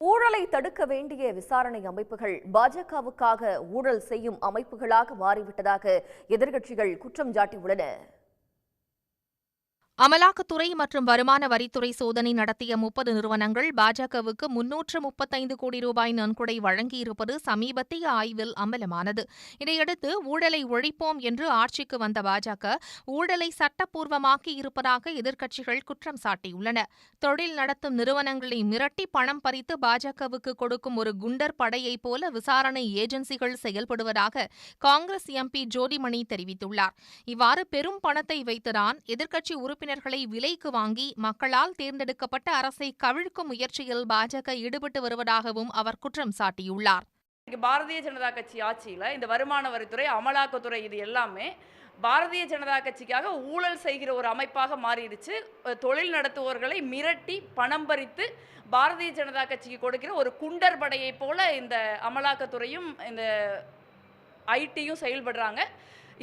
ஊழலை தடுக்க வேண்டிய விசாரணை அமைப்புகள் பாஜகவுக்காக ஊழல் செய்யும் அமைப்புகளாக மாறிவிட்டதாக எதிர்க்கட்சிகள் குற்றம் சாட்டியுள்ளன. அமலாக்கத்துறை மற்றும் வருமான வரித்துறை சோதனை நடத்திய முப்பது நிறுவனங்கள் பாஜகவுக்கு முன்னூற்று முப்பத்தைந்து கோடி ரூபாய் நன்கொடை வழங்கியிருப்பது சமீபத்திய ஆய்வில் அம்பலமானது. இதையடுத்து ஊழலை ஒழிப்போம் என்று ஆட்சிக்கு வந்த பாஜக ஊழலை சட்டப்பூர்வமாக்கி இருப்பதாக எதிர்க்கட்சிகள் குற்றம் சாட்டியுள்ளன. தொழில் நடத்தும் நிறுவனங்களை மிரட்டி பணம் பறித்து பாஜகவுக்கு கொடுக்கும் ஒரு குண்டர் படையைப் போல விசாரணை ஏஜென்சிகள் செயல்படுவதாக காங்கிரஸ் எம்பி ஜோதிமணி தெரிவித்துள்ளார். இவ்வாறு பெரும் பணத்தை வைத்துதான் எதிர்க்கட்சி உறுப்பினர்களை விலைக்கு வாங்கி மக்களால் தேர்ந்தெடுக்கப்பட்ட அரசை கவிழ்க்கும் முயற்சியில் பாஜக ஈடுபட்டு வருவதாகவும் அவர் குற்றம் சாட்டியுள்ளார். பாரதிய ஜனதா கட்சி ஆட்சியில் இந்த வருமான வரித்துறை அமலாக்கத்துறை இது எல்லாமே பாரதிய ஜனதா கட்சிக்காக ஊழல் செய்கிற ஒரு அமைப்பாக மாறிடுச்சு. தொழில் நடத்துவோர்களை மிரட்டி பணம் பறித்து பாரதிய ஜனதா கட்சிக்கு கொடுக்கிற ஒரு குண்டர் படையைப் போல இந்த அமலாக்கத்துறையும் இந்த ஐடியும் செயல்படுறாங்க.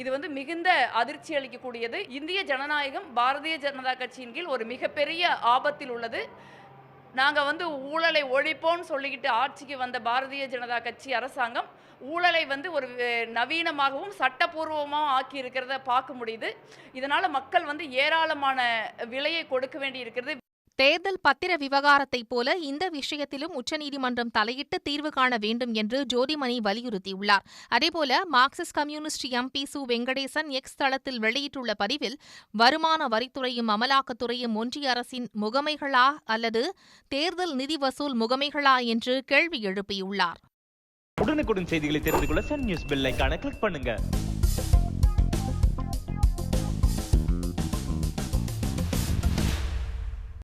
இது வந்து மிகுந்த அதிர்ச்சி அளிக்கக்கூடியது. இந்திய ஜனநாயகம் பாரதிய ஜனதா கட்சியின் கீழ் ஒரு மிகப்பெரிய ஆபத்தில் உள்ளது. நாங்கள் வந்து ஊழலை ஒழிப்போம்னு சொல்லிக்கிட்டு ஆட்சிக்கு வந்த பாரதிய ஜனதா கட்சி அரசாங்கம் ஊழலை வந்து ஒரு நவீனமாகவும் சட்டப்பூர்வமாகவும் ஆக்கி இருக்கிறத பார்க்க முடியுது. இதனால் மக்கள் வந்து ஏராளமான விலையை கொடுக்க வேண்டி இருக்கிறது தேர்தல் பத்திர விவகாரத்தைப் போல இந்த விஷயத்திலும் உச்சநீதிமன்றம் தலையிட்டு தீர்வு காண வேண்டும் என்று ஜோதிமணி வலியுறுத்தியுள்ளார். அதேபோல மார்க்சிஸ்ட் கம்யூனிஸ்ட் எம்பி சு. வெங்கடேசன் எக்ஸ் தளத்தில் வெளியிட்டுள்ள பதிவில் வருமான வரித்துறையும் அமலாக்கத்துறையும் ஒன்றிய அரசின் முகமைகளா அல்லது தேர்தல் நிதி வசூல் முகமைகளா என்று கேள்வி எழுப்பியுள்ளார். உடனுக்குடன் செய்திகளை தெரிந்து கொள்ள சன் நியூஸ் பெல் கிளிக் பண்ணுங்க.